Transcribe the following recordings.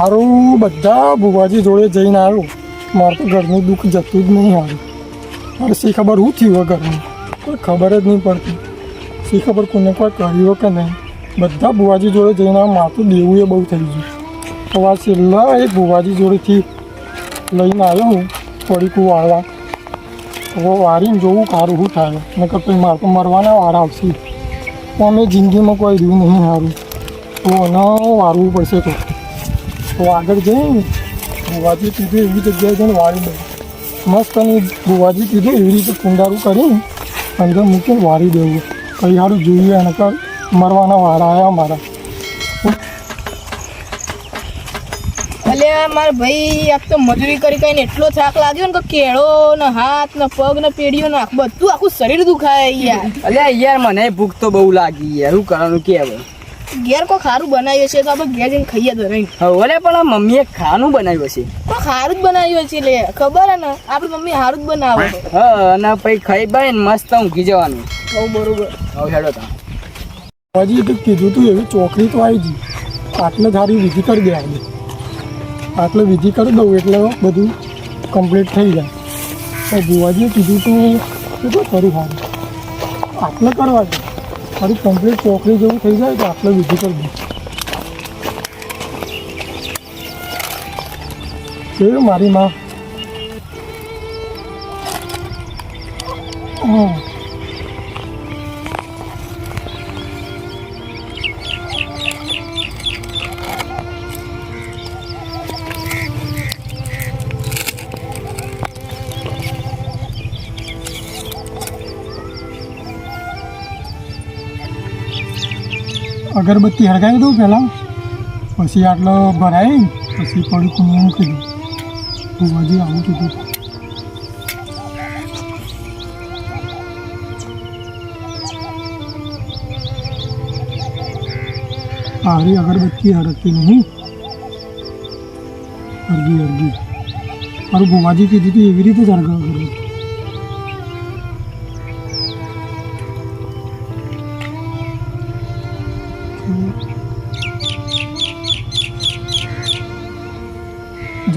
હારું, બધા ભુવાજી જોડે જઈને આવ્યો. મારે તો ઘરનું દુઃખ જતું જ નહીં આવ્યું મારે શી ખબર શું થયું હોય ઘરનું? કોઈ ખબર જ નહીં પડતી. શી ખબર કોને કોઈ કર્યું કે નહીં? બધા ભુવાજી જોડે જઈને આવ્યો. મારે તો દેવું એ બહુ થઈ ગયું તો આ છેલ્લા એક ભુવાજી જોડેથી લઈને આવ્યો હું પડીકું વાળવા. હવે વારીને જોવું સારું શું થાય. નકર પછી મારે તો મરવાના વાર આવશે. તો અમે જિંદગીમાં કોઈ રહ્યું નહીં સારું તો એને વારવું પડશે તો. તો આગળ જઈને ભુવાજી કીધું એવી જગ્યાએ જઈને વાળી દઉં મસ્ત અને ભુવાજી કીધું એવી રીતે કુંડારું કરીને અંદર મૂકીને વાળી દેવું. કઈ સારું જોઈએ અને કર મરવાના વાળા આવ્યા મારા. અલ્યા મારા ભાઈ આપ તો મજૂરી કરી કરીને એટલો થાક લાગ્યો ને કે કેળો ને હાથ ને પગ ને પેઢીઓ ને આખું બધું આખું શરીર દુખાય યાર. અલ્યા યાર મને ભૂખ તો બહુ લાગી યાર. શું કરવાનું કે હવે ઘેર કોઈ ખારું બનાવ્યું છે તો આપણે ઘેર જઈને ખાઈએ તો રહી હવે ઓલે પણ આ મમ્મીએ ખાનું બનાવ્યું છે. કોઈ ખારું જ બનાવ્યું છે લે ખબર હે ને? આપણી મમ્મી સારું જ બનાવે છે. હા અને પછી ખાઈ બાય ને મસ્ત ઊંઘી જવાનું. બહુ બરોબર. હવે હેડો તા. હજી તો કીધું તું એવી ચોકડી તો આવી ગઈ આટલે ધારી વિધિ કરી દે આજે આટલે વિધિ કરી દઉં એટલે બધું કમ્પ્લીટ થઈ જાય. તો ભુવાજીએ કીધું તું કેટલું કરું સારું આટલે કરવા દે. મારી કમ્પ્લીટ ચોકડી જેવું થઈ જાય તો વિધિ કરી દઉં. કેવું મારી માં? હમ. અગરબત્તી હળગાવી દઉં પહેલાં. પછી આટલો ભરાય પછી પડીકું એમ કીધું હજી આવું કીધું સારી અગરબત્તી હળગતી નહીં. અરગી અરગી મારું ભુવાજી કીધી હતી એવી રીતે જ અરગ અગરબત્તી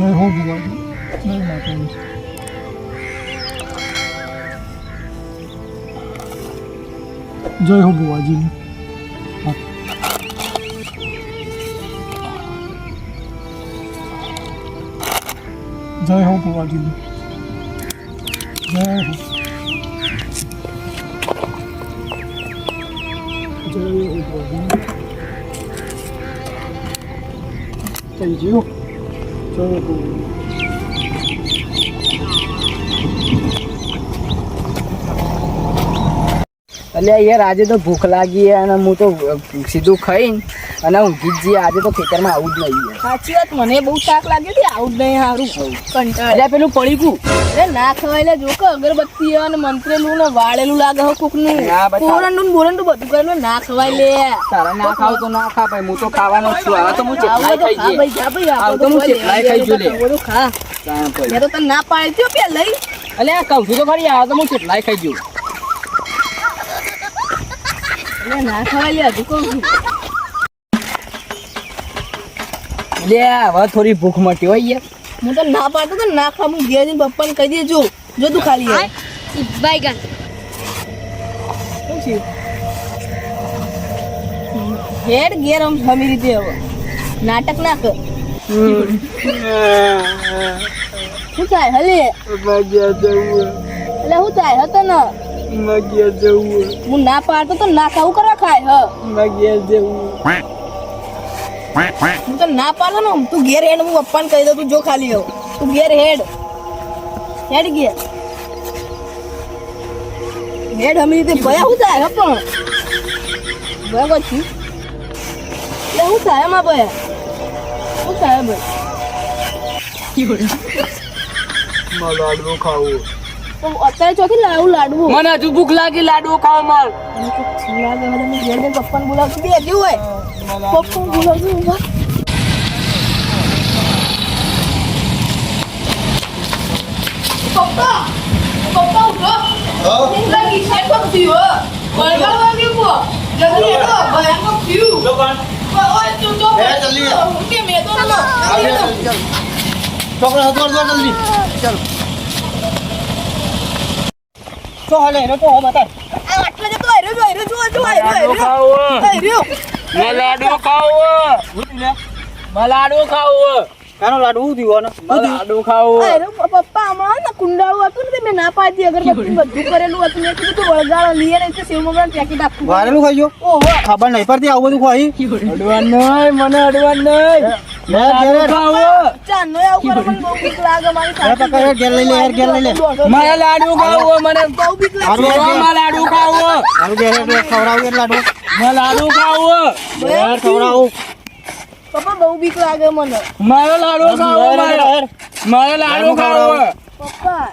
જય હો ભુવાજી જય માતાજી જય હો ભુવાજી હા. જય હો ભુવાજી જય હો જય હો ભુવાજી થઈ ગયું જય હો ભુવાજી અલ્યા યાર આજે તો ભૂખ લાગી છે અને હું તો સીધું ખાઈને અને ઊંઘી જ જઈએ. આજે તો ખેતરમાં આવું જ નહીં સાચી વાત મને બહુ શાક લાગ્યું હતી આવું જ નહીં સારું કંટાળ. અલ્યા પેલું પડીકું અરે ના ખવાય લે જો અગરબત્તી અને મંત્રેલું ને વાળેલું લાગે હો કોકનું. નું. કોરંડું બોરંડું બધું કરેલું ના ખવાય લે. તારા ના ખાવ તો ના ખા ભાઈ હું તો ખાવાનો છું. હવે તો હું ચેટલાય ખાઈ જઈએ. આવું તો હું ચેટલાય ખાઈ જઈએ. લે. ખા. મેં તો તને ના પાડી દો પેલા લઈ. અલ્યા કહું છું તો ખરી આવે તો હું ચેટલાય ખાઈ જઉં. ના ખવાય હજુ કહું છું લે હવે થોડી ભૂખ મટી હોય યાર. હું તો ના પાડતો તો ના ખા હું ઘેર જઈને પપ્પાને કહી દેજો. જો તું ખાલી આવે. Baigan. શું હેડ ઘેર આમ સમી રીતે હવે નાટક ના કર. શું થાય હલે? એટલે શું થાય હતો ને? મગ્યા જવું હું ના પાડતો તો ના ખાવું કરવા ખાય હ. મગ્યા જવું હું તો ના પાડતો ને તું ઘેર હેડ હું પપ્પાને કહી દઉં તું જો ખાલી હવે તું ઘેર હેડ. હેડ ઘેર. હેડ હમી રીતે ભયા થાય હ પણ. ભયા કોઈ છું? એટલે શું થાય એમાં ભયા? શું થાય ભાઈ લાડવો ખાવું. અત્યારે ચોથી લાડુ લાડવું મને હજુ ભૂખ લાગી લાડવો ખાવા માર અને તો લાગે હવે તમે ઘેર જઈને પપ્પાને બોલાવશું બે હોય પપ્પાને બોલાવશું ઊભા. પપ્પા પપ્પા ઉઠો ભૂખ લાગી સાહેબ કોક થયું હો બળવા વાગ્યું કો જલ્દી હેડો ભયાનક થયું ઓય તું તો એ જલ્દી. કે મેં તો ના. છોકરા દોડ જલ્દી ચાલ તો હાલે એને તો હો બતા આ આટલે જતો આયરો જો આયરો જો જો આયરો આયરો. ખાવો આયરો. લાડુ ખાવો લાડુ ખાવો કાનો લાડુ હું દીવાનો? લાડુ ખાવો આયરો પપ્પા આમાં ને કુંડાળું હતું ને મેં ના પાડી અગરબત્તી બધું કરેલું હતું મેં કીધું તું વળગાળો લઈએ ને તો સેવ મગર પેકેટ આપું વારેલું ખાઈ ગયો? ઓહો. ખબર નહીં પડતી આવું બધું ખાઈ. અડવાન નહીં મને અડવાન નહીં. મારી લે પકડ હેડ, ઘેર લઈ લે હેડ, ઘેર લઈ લે. મારા લાડુ ખાવું મને બહુ બીક લાગે. હારું હેડ, મારા લાડુ ખાવો ખવડાવું લાડુ. ખવડાવું. પપ્પા બહુ બીક લાગે મને. મારો લાડુ ખાવો. મારો લાડુ ખાવો પપ્પા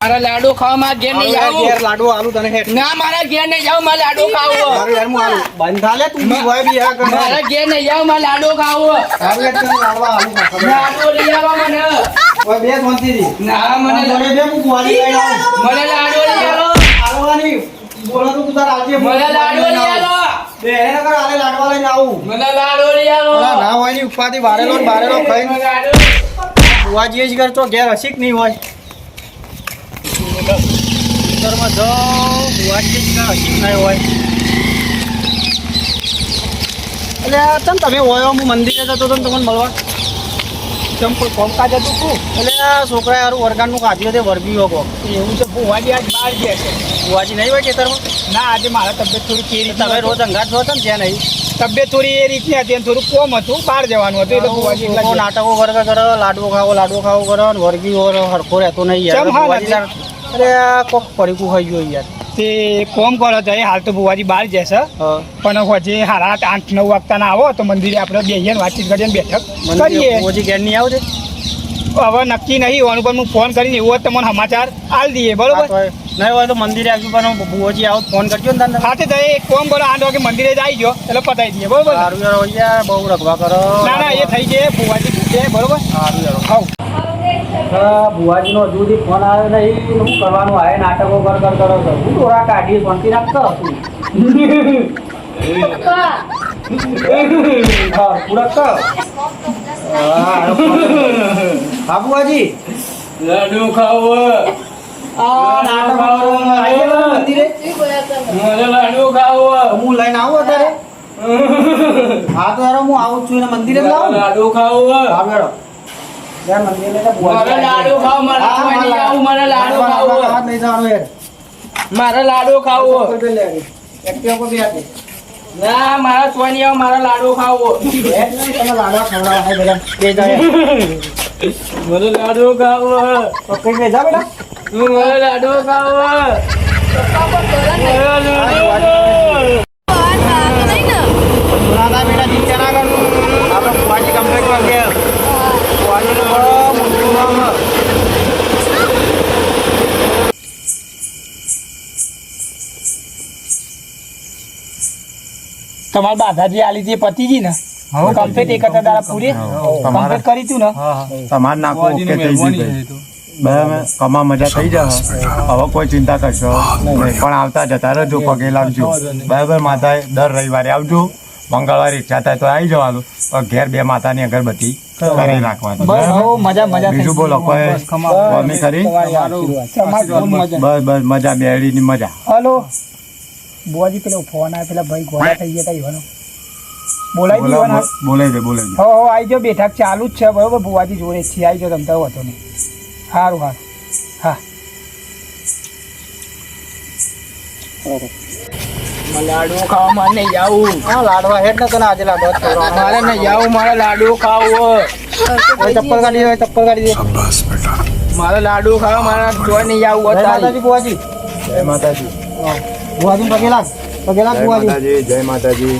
મારા લાડુ ખાવા માં ઘેર નહીં હેડ, ઘેર લાડુ આલુ તને હેડ ના મારા ઘેર નહીં જાવ મારા લાડુ ખાવો હારું હેડ, હું આલુ. બંધ લે, તું બી હોય બી કર. મારા ઘેર નહીં જાવ મારા લાડુ ખાવો હેડ, તને લાડવા આલુ ખા, ખબર. લાડુ લઈ આવો મને ઓય, બે શાંતિથી. ના મને મને બે હું કુંવારી લઈ આવું. મને લાડુ લઈ આવો આલવાની. બોલો તો તાર આજે મને લાડુ લઈ આવો બે એને કર આલે લાડવા લઈને આવું મને લાડુ લઈ આવો ના હોયની ઉપાધિ બારેલો બારેલો મને લાડુ બુવાજીએ જ કરતો ઘેર હસી નહીં હોય ખેતરમાં જાઓ, બુવાજીએ જ હસી નહીં હોય. એટલે તમે હોય હું મંદિરે જતો હતો તમને મળવા. કોઈ કોમકાજ હતું? એટલે છોકરા હારું વરગાડનું કાઢ્યું તે વરબી હોકો એવું છે ભુવાજી આજ બહાર ગયા છે. બુવાજી નહીં હોય ખેતરમાં? ના આજે મારા તબિયત થોડી કેરી તમે રોજ અંગાત છો ને ત્યાં નહીં? તબિયત થોડી એ રીતની હતી થોડું કોમ હતું બહાર જવાનું હતું એટલે ભુવાજી. નાટકો કરો લાડવો ખાવો લાડવો ખાવો કરો વર્ગી હરખો રહેતો નહીં યાર. અરે કોક પડીકું ખાઈ ગયું યાર. તે કોમ કરો તો હાલ તો ભુવાજી બહાર જશે. પણ હજે હારા આઠ નવ વાગતા ના આવો તો મંદિરે આપણે બેસીએ વાતચીત કરીએ બેઠક કરીએ. બુવાજી ઘેર નહીં આવજે? હવે નક્કી નહીં હોવાનું પણ હું ફોન કરીને એવો તમને સમાચાર આલ દઈએ બરોબર? નહીં હોય તો મંદિરે આવજો પણ ભુવાજી આવો ફોન કરજો ને તને. સાથે તો એક કોમ કરો આઠ વાગે મંદિરે જ આવી ગયો એટલે પતાવી દઈએ બરોબર? સારું યાર બહુ રખવા કરો. ના ના એ થઈ જાય ભુવાજી થઈ જાય બરોબર? સારું યાર. હા બુવાજીનો હજુ સુધી ફોન આવ્યો નહીં. શું કરવાનું? આવે નાટકો કર કર કરો છો હું દોરા કાઢી શાંતિ નાખતો હા ભુવાજી. લાડુ ખાવો લાડુ ખાવો હું. લઈને આવું અત્યારે? હા તો યાર હું આવું છું એને મંદિરે. લાડુ ખાવો હા, કોઈ મારે લાડુ ખાવો ના મારા કોઈ મારા લાડુ ખાવો. મને લાડુ ખાવો તો કઈ જા બેટા. મને લાડુ ખાવો બેટા, ચિંતા ના કર. આપણે બુવાજી complete માં ઘેર. બુવાજીનું બહુ તમારે બાધાજી આલી હતી પતીજી ને કમ્પ્લીટ એક હતા દાડા પૂરી કમ્પ્લીટ કરી તું ને. તમારે નાખો ઓકે થઈ ગયું ભાઈ. બરાબર? કમા મજા થઈ જશે. હવે કોઈ ચિંતા કરશો નહીં. પણ આવતા જતા રહેજો પગે લાગજો. બરાબર માતા દર રવિવારે આવજો. મંગળવારે ઈચ્છા થાય તો આવી જવાનું. પણ ઘેર બે માતાની અગરબત્તી કરી નાખવાની બરાબર? મજા મજા બીજું બોલો કોઈ મજા. બસ બસ મજા બેડીની મજા. હલો. બુઆજી પેલો ફોન આવે પેલા ભાઈ ગોળા થઈ ગયા તા ઈવાનો. બોલાવી દેવાના? બોલાવી દે બોલાવી દે. હો હો આવી જાઓ બેઠક ચાલુ જ છે બરોબર? બુવાજી જોડે છે આવી જાઓ તમતા હતો નહીં. સારું સારું હા. લાડુ ખાવા મને જાવું હા, લાડવા હેડ ને તને આજે લાડવા મારે નહીં જાવું મારે લાડુ ખાવો. ઓય, ચપ્પલ કાઢી દે, ચપ્પલ કાઢી દે. મારે લાડુ ખાવા મારે જોઈ નહીં જાવું જય માતાજી બુવાજી જય માતાજી. બુવાજી પગે લાગ પગે લાગ જય બુવાજી માતાજી જય માતાજી.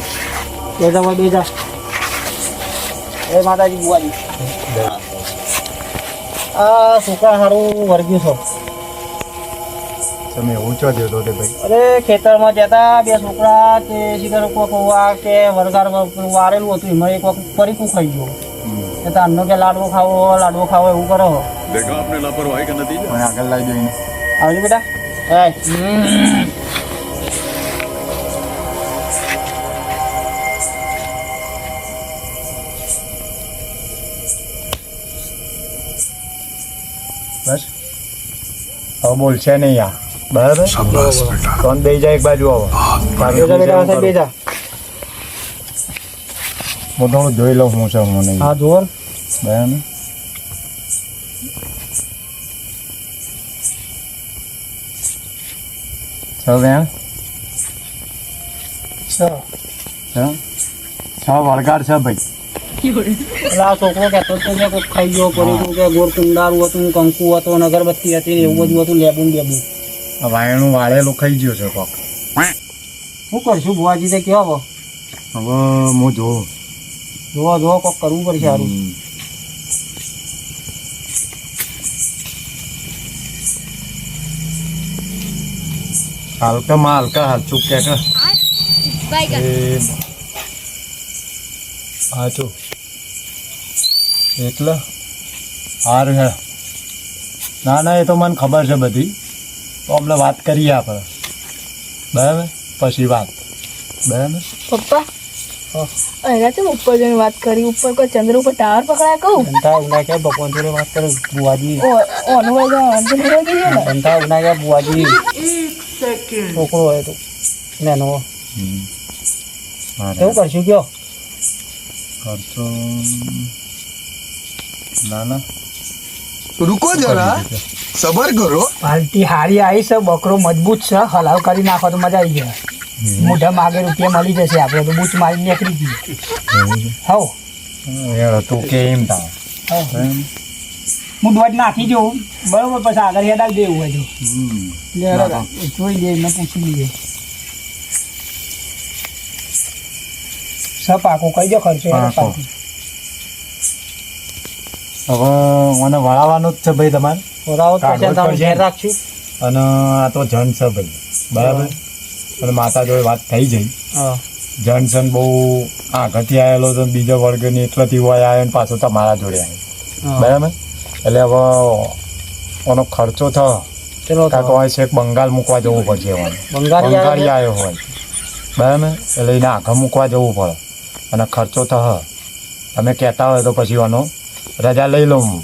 બે જા બે જા. જય માતાજી બુવાજી આ સુકા સારું વર્ગ્યું છો. તમે એવું ચો દેતો ભાઈ? અરે ખેતરમાં જતા બે છોકરા કે સીધા કોક આ કે વરસાદ વારેલું હતું. એમાં એક વખત ફરી પરીકું ખાઈ ગયું કે તારનો કે લાડવો ખાવો લાડવો ખાવો એવું કરો. દેખા આપને લાપરવાહી કે નથી મને આગળ લાવી દઈને આવજો બેટા. એ. બસ. હવે બોલશે નહીં આ. બરાબર? કોણ દઈ જાય એક બાજુ તારું બેજા બેટા શું સાહેબ હું થોડું જોઈ લઉં હું છે મને. હા જોર બરાબર? છ બેન? છ? છ? છ વળગાડ છે ભાઈ? આ છોકરો કહેતો હતો કે ખાઈ ગયો પડી ગયું કે ગોળ કુંડારું હતું કંકુ હતો ને અગરબત્તી હતી ને એવું બધું હતું લેબું બેબું વાયણું વાળેલું ખાઈ ગયો છે કોક. શું કરશું? બુવાજી તે કેવા હવે હું જોઉં. જોવા જોવા કોક કરવું પડશે સારું. હાલકા હલકા માં હાલકા હાલ ચૂપ કે હા ચૂપ એટલે હાર હે. ના ના એ તો મને ખબર છે બધી. તો અમને વાત કરીએ આપણે. બરાબર? પછી વાત. બરાબર? પપ્પા? એના તો ઉપર જઈને વાત કરી? ઉપર કોઈ ચંદ્ર ઉપર ટાવર પકડાય કહું? ઘંટા ઉના કે ભગવાન વાત કરે બુવાજી ઓનો વાગો અંજન હોય હોય તો નેનો. કેવું કરશું કયો? કરશો? ના ના. રૂકો જરા. સબર કરો. પાલટી હારી આવી છે બકરો મજબૂત છે હલાવ કરી નાખો તો મજા આવી જાય. મોઢા માગે રૂપિયા મળી જશે આપણે તો બૂચ મારી નીકળી જઈએ. હવ. યાર તું કે એમ તા હું દોડ નાખી જોઉં. બરોબર પછી આગળ યાદ આવી દેવું હોય તો. જોઈ દે મેં પૂછી લઈએ સપાકો કઈ જો ખર્ચો હવે મને વળાવવાનું જ છે ભાઈ તમારે. ઘેર રાખશું અને આ તો જન છે ભાઈ. બરાબર? અને માતા જોડે વાત થઈ જઈ. જનસન બહુ આગળથી આવેલો તો બીજા વર્ગની એટલાથી હોય આવ્યો ને પાછો તમારા જોડે આવ્યો બરાબર? એટલે હવે એનો ખર્ચો થયો. કાંક હોય છે બંગાળ મૂકવા જવું પડશે બંગાળી આવ્યો હોય. બરાબર? એટલે એને આઘા મૂકવા જવું પડે. અને ખર્ચો થયો. તમે કહેતા હોય તો પછી એનો રજા લઈ લઉં. હું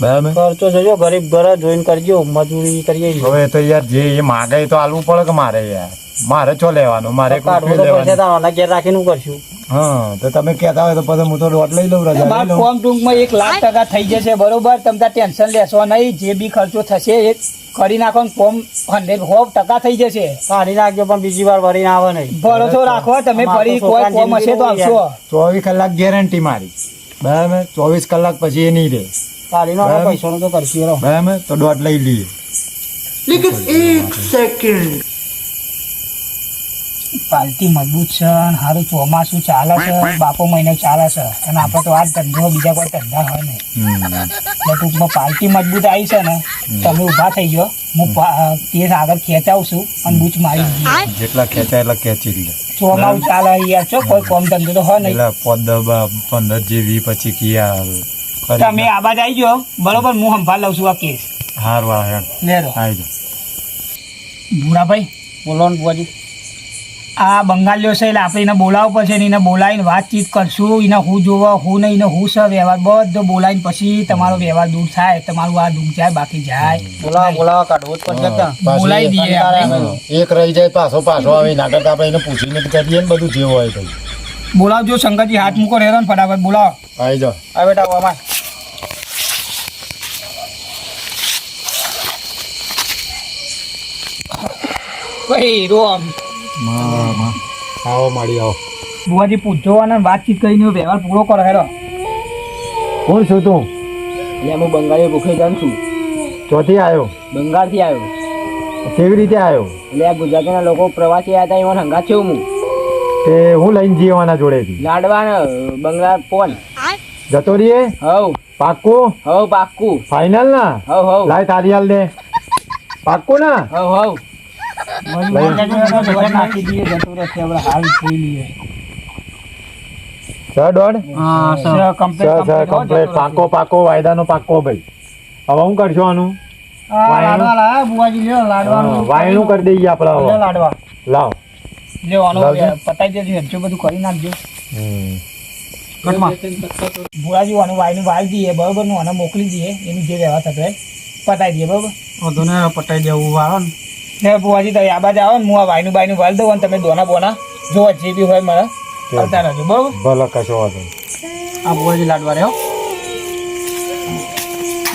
બરાબર? ખર્ચો છે જો ગરીબ ઘરે જોઈન કરજો મજૂરી કરીએ હવે તો યાર જે એ માગે તો આલવું પડે કે મારે યાર? મારે છો લેવાનું? મારે ઘેર રાખીને કરશું. હા તો તમે કહેતા હોય તો પછી હું તો લોટ લઈ લઉં રજા બાર ફોર્મ ટૂંકમાં એક લાખ ટકા થઈ જશે બરોબર? તમે તાર ટેન્શન લેશો નહીં જે બી ખર્ચો થશે એ કરી નાખો ને ફોર્મ હંડ્રેડ સો ટકા થઈ જશે. કાઢી નાખજો પણ બીજી વાર વળીને આવે નહીં. ભરોસો રાખો તમે ફરી કોઈ ફોર્મ હશે તો આવશો ચોવીસ કલાક ગેરંટી મારી. બરાબર? ચોવીસ કલાક પછી એ નહીં રહે બરાબર. પૈસાનું તો કરશું એરો. બરાબર તો દોઢ લઈ લઈએ. પાલટી મજબૂત છે અને સારું ચોમાસું ચાલે છે બાપો મહિનો ચાલે છે. અને આપણે તો આ ધંધો બીજા કોઈ ધંધા હોય નહીં. એટલે ટૂંકમાં પાલટી મજબૂત આવી છે ને તમે ઊભા થઈ ગયો હું પા- આગળ આગળ ખેંચાવશું અને બૂચ મારી જેટલા ખેંચાય એટલા ખેંચી લે. ચોમાસું ચાલે યાર છો કોઈ કોમ ધંધો તો હોય નહીં. પંદર જેવી પછી કિયા કરી તમે આ બાજુ આવી જાઓ. બરોબર હું સંભાળ લઉં છું આ કેસ. હાર આવી જાઓ. ભૂરાભાઈ બોલો ને બુઆજી આ બંગાળીઓ છે એટલે આપણે એને બોલાવવું પડશે ને એને બોલાવીને વાતચીત કરશું. એને હું જોવો હું નહીં એને હું છે વ્યવહાર બધો બોલાવીને પછી તમારો વ્યવહાર દૂર થાય. તમારું આ દુઃખ જાય બાકી જાય. બોલાવા બોલાવા કાઢવો જ પડશે બોલાવી દઈએ એક રહી જાય પાછો પાછો આવે. ના કરતા આપણે એને પૂછીને કરીએ ને બધું જે હોય તો બોલાવજો શંકરજી હાથ મૂકો રહેરો ને ફટાફટ. બોલાવો. આવી જાઓ. આ બેટા અમાર ભાઈ રોમ આવો માડી આવો. બુવાજી અને વાતચીત કરીને વ્યવહાર પૂરો કરો હેરો કોણ છું તું? એટલે હું બંગાળી ભૂખે જાઉં છું. ચોથી આવ્યો બંગાળથી આવ્યો કેવી રીતે આવ્યો એટલે આ ગુજરાતીના લોકો પ્રવાસી આવ્યા હતા એમાં હંગાત છે હું. તે હું લઈને જીવાના જોડેથી. લાડવા ને બંગલા ફોન જતો રહીએ? હવ. પાક્કું? હવ પાક્કું. ફાઇનલ ના? હવ હવ. લાય તારી હાલ દે પાક્કું ના હવ હવ. પાકો પાકો વાયદાનો પાકો ભાઈ. હવે હું કરશો આનું? રહેશે. આ લાડવા લાયા બુવાજી લ્યો લાડવાનું. હા, વાયણું કરી દઈએ આપણે લાડવા. લાવ. લ્યો આનો લાવજો. પતાઈ દેજો હેરચો બધું કરી નાખજો. હમ. ભુરાજી આનું વાયનું વાળી દઈએ બરોબરનું આને મોકલી દઈએ એનું જે વ્યવહાર થતો પતાવી દઈએ બરોબર? વધુ ને પટાઈ દેવું વાળો ને. ને બુવાજી તમે આ બાજુ આવો ને હું આ વાયનું બાયનું વાળ દઉં અને તમે દોના બોના. જોવા જે બી હોય મને. કરતા રહેજો બરોબર? ભલે કશો વાંધો. આ બુવાજી લાડવા રહ્યો.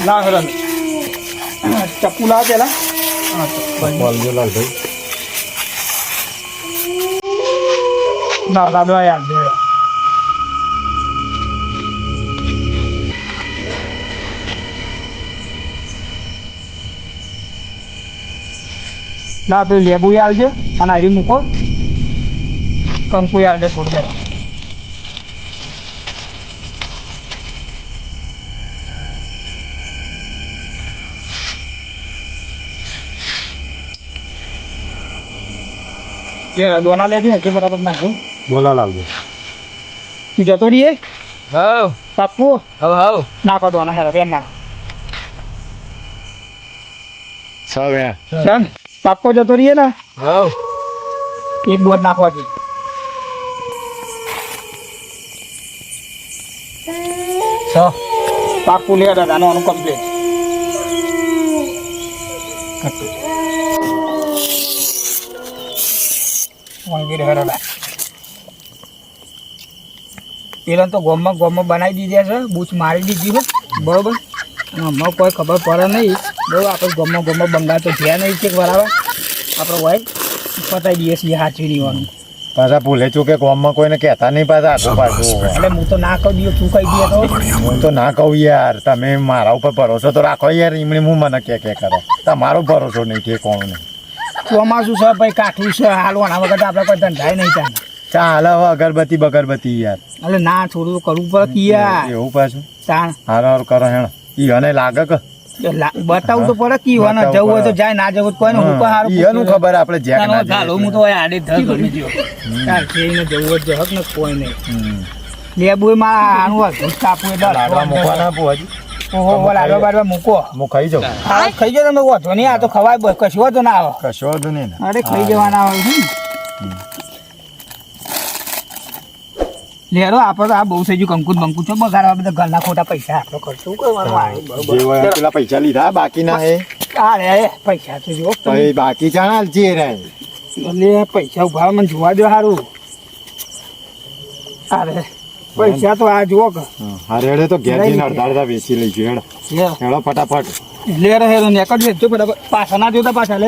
લાવ હેલો ચપ્પુ લાવ પેલા. બોલજો લાલભાઈ ના લાડવા યાર ના પેલું લેબુ આવજે અને આવી મૂકો. કંકુ આવજે થોડું જે દોના લેજે કે બરાબર નાખું બોલા લાવજો. તું જતો રહીએ? હવ. પાપુ હવ હવ. નાખો દોના હેરા બેન નાખ પાક્કો જતો રહીએ ને? હા એક બોટ નાખવાથી. છે પાક્કું લે દાદાનો આનું કમ્પ્લીટ પેલા તો ગોમમાં ગોમમાં બનાવી દીધા છે બૂચ મારી દીધી છે બરોબર? અને હમણાં કોઈ ખબર પડે નહીં. બરોબર આપણે ગમો ગમો બંગાળ તો ધ્યાન નહીં છે બરાબર? આપણે હોય પતાવી દઈએ છીએ સાચવી દેવાનું પાછા ભૂલે ચૂકે ગામમાં કોઈને કહેતા નહીં પાછા આટલું પાછું. એટલે હું તો ના કહી દઉં તું કહી દે તો? હું તો ના કહું યાર તમે મારા ઉપર ભરોસો તો રાખો યાર એમણે હું મને કે કે કરો. તમારો ભરોસો નહીં કે કોણ નહીં ચોમાસું છે ભાઈ કાઠું છે હાલવાના વગર તો આપણે કોઈ ધંધાય નહીં ચાલે ચાલ હવે અગરબત્તી બગરબત્તી યાર. એટલે ના થોડું કરવું પડે યાર. એવું પાછું? ચાલ હારો હારો કરો હેણ. ઈ અને લાગે કે? એ બતાવવું તો પડે કી હોય જવું હોય તો જાય ના જવું કોઈ હું પણ હારું એનું ખબર આપણે જ્યાં ના ચાલો હું તો આડે ધર ગમી ગયો. તાર જઈને જવું હોય તો જહક ને કોઈ નહીં. લેબુ માં આનું લાડવા મૂકવાના ઓહો ઓહો, લાડવા બાડવા મૂકો. હું ખાઈ જાઉં. હા ખાઈ જાઓ તમે નહીં આ તો ખવાય કશો વાંધો ના આવે. કશો નહીં અરે ખાઈ જવાના આવે છે ને. લેરો આપણે તો આ બહુ થઈ ગયું કંકુત બંકુત. છો બગાડવા બધા ઘરના ખોટા પૈસા આપણો ખર્ચો કરવાનો પેલા પૈસા લીધા બાકીના હે આ રે પૈસા તો જો બાકી ચાણા જે રે એટલે પૈસા ઊભા મને જોવા દો સારું અરે પૈસા તો આ જુઓ કે. હારે હેડે તો ઘેર જઈને અડધા વેચી લઈશું હેડો. હેડો ફટાફટ. લે હેરો નેકડ વેચજો બરાબર પાછા ના જોતા પાછા લે